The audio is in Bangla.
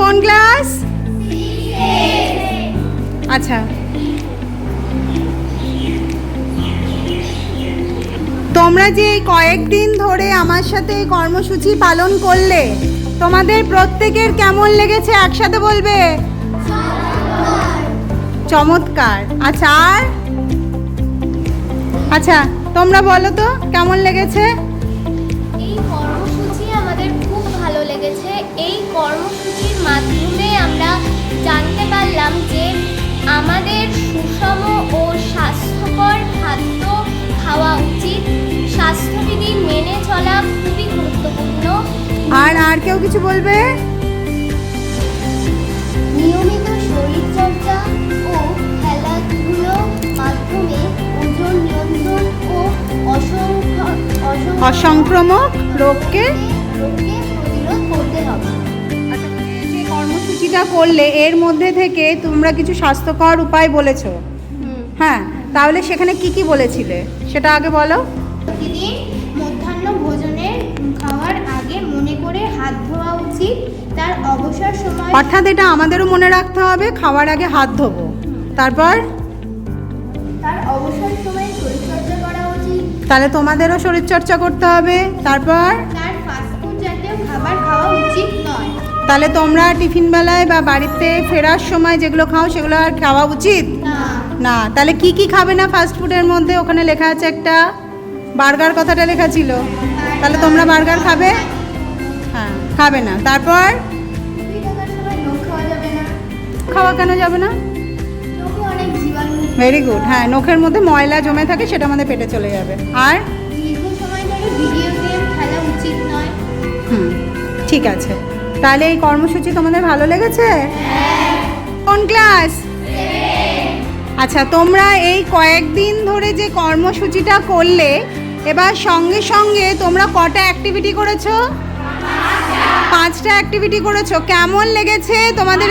কোন ক্লাস? আচ্ছা। তোমরা যে কয়েকদিন ধরে আমার সাথে এই কর্মসূচি পালন করলে, তোমাদের প্রত্যেকের কেমন লেগেছে একসাথে বলবে? চমৎকার। আচ্ছা আর? আচ্ছা তোমরা বলো তো, কেমন লেগেছে? পারলাম যে আমাদের সুষম ও স্বাস্থ্যকর খাদ্য খাওয়া উচিত। স্বাস্থ্যবিধি মেনে চলা খুবই গুরুত্বপূর্ণ। আর আর কেউ কিছু বলবে? নিয়মিত শরীরচর্চা ও খেলাধুলোর মাধ্যমে ওজন নিয়ন্ত্রণ ও অসংক্রামক রোগকে রোগকে কর্মসূচিটা করলে এর মধ্যে থেকে তোমরা কিছু স্বাস্থ্যকর উপায় বলেছ। হ্যাঁ তাহলে সেখানে কি কি বলেছিলে? সেটা আগে বলো। প্রতিদিন মধ্যাহ্ন ভোজনের খাওয়ার আগে মনে করে হাত ধোয়া উচিত। তার অবসর সময় অর্থাৎ এটা আমাদেরও মনে রাখতে হবে খাওয়ার আগে হাত ধোবো। তারপর? তার অবসর সময়ে শরীরচর্চা করা উচিত। তাহলে তোমাদেরও শরীরচর্চা করতে হবে। তারপর? তার ফাস্টফুড জাতীয় খাবার খাওয়া উচিত নয়। তাহলে তোমরা টিফিন বেলায় বা বাড়িতে ফেরার সময় যেগুলো খাও সেগুলো আর খাওয়া উচিত? না। তাহলে কি কি খাবে না ফাস্ট ফুডের মধ্যে? ওখানে লেখা আছে একটা বার্গার কথাটা লেখা ছিল। তাহলে তোমরা বার্গার খাবে? হ্যাঁ খাবে না। তারপর? খাওয়া কেন যাবে না? ভেরি গুড হ্যাঁ নখের মধ্যে ময়লা জমে থাকে সেটা আমাদের পেটে চলে যাবে। আর? ঠিক আছে। তাহলে এই কর্মসূচি তোমাদের ভালো লেগেছে? কোন ক্লাস? আচ্ছা তোমরা এই কয়েকদিন ধরে যে কর্মসূচিটা করলে, এবার সঙ্গে সঙ্গে তোমরা কটা অ্যাক্টিভিটি করেছ? পাঁচটা অ্যাক্টিভিটি করেছ। কেমন লেগেছে তোমাদের?